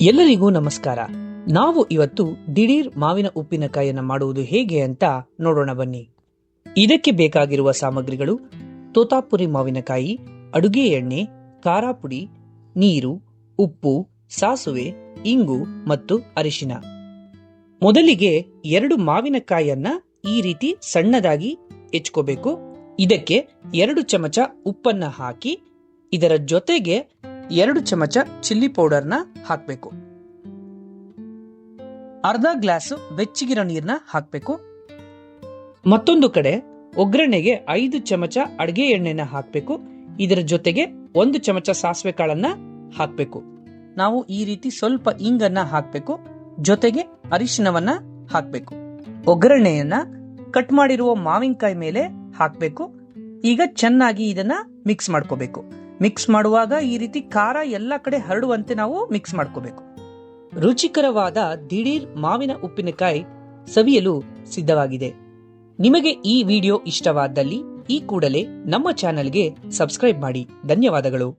ಎಲ್ಲರಿಗೂ ನಮಸ್ಕಾರ. ನಾವು ಇವತ್ತು ದಿಢೀರ್ ಮಾವಿನ ಉಪ್ಪಿನಕಾಯಿಯನ್ನು ಮಾಡುವುದು ಹೇಗೆ ಅಂತ ನೋಡೋಣ ಬನ್ನಿ. ಇದಕ್ಕೆ ಬೇಕಾಗಿರುವ ಸಾಮಗ್ರಿಗಳು ತೋತಾಪುರಿ ಮಾವಿನಕಾಯಿ, ಅಡುಗೆ ಎಣ್ಣೆ ಖಾರ ಪುಡಿ ನೀರು, ಉಪ್ಪು, ಸಾಸುವೆ, ಇಂಗು ಮತ್ತು ಅರಿಶಿನ. ಮೊದಲಿಗೆ ಎರಡು ಮಾವಿನಕಾಯಿಯನ್ನ ಈ ರೀತಿ ಸಣ್ಣದಾಗಿ ಹೆಚ್ಕೋಬೇಕು. ಇದಕ್ಕೆ ಎರಡು ಚಮಚ ಉಪ್ಪನ್ನ ಹಾಕಿ, ಇದರ ಜೊತೆಗೆ ಎರಡು ಚಮಚ ಚಿಲ್ಲಿ ಪೌಡರ್ನ ಹಾಕಬೇಕು. ಅರ್ಧ ಗ್ಲಾಸ್ ಬೆಚ್ಚಗಿರೋ ನೀರನ್ನ ಹಾಕಬೇಕು. ಮತ್ತೊಂದು ಕಡೆ ಒಗ್ಗರಣೆಗೆ ಐದು ಚಮಚ ಅಡಿಗೆ ಎಣ್ಣೆನ ಹಾಕಬೇಕು. ಇದರ ಜೊತೆಗೆ ಒಂದು ಚಮಚ ಸಾಸಿವೆ ಕಾಳನ್ನ ಹಾಕಬೇಕು. ನಾವು ಈ ರೀತಿ ಸ್ವಲ್ಪ ಇಂಗನ್ನ ಹಾಕಬೇಕು. ಜೊತೆಗೆ ಅರಿಶಿನವನ್ನ ಹಾಕಬೇಕು. ಒಗ್ಗರಣೆಯನ್ನ ಕಟ್ ಮಾಡಿರುವ ಮಾವಿನಕಾಯಿ ಮೇಲೆ ಹಾಕಬೇಕು. ಈಗ ಚೆನ್ನಾಗಿ ಇದನ್ನ ಮಿಕ್ಸ್ ಮಾಡ್ಕೋಬೇಕು. ಮಿಕ್ಸ್ ಮಾಡುವಾಗ ಈ ರೀತಿ ಖಾರ ಎಲ್ಲ ಕಡೆ ಹರಡುವಂತೆ ನಾವು ಮಿಕ್ಸ್ ಮಾಡ್ಕೋಬೇಕು. ರುಚಿಕರವಾದ ದಿಢೀರ್ ಮಾವಿನ ಉಪ್ಪಿನಕಾಯಿ ಸವಿಯಲು ಸಿದ್ಧವಾಗಿದೆ. ನಿಮಗೆ ಈ ವಿಡಿಯೋ ಇಷ್ಟವಾದಲ್ಲಿ ಈ ಕೂಡಲೇ ನಮ್ಮ ಚಾನೆಲ್ಗೆ ಸಬ್ಸ್ಕ್ರೈಬ್ ಮಾಡಿ. ಧನ್ಯವಾದಗಳು.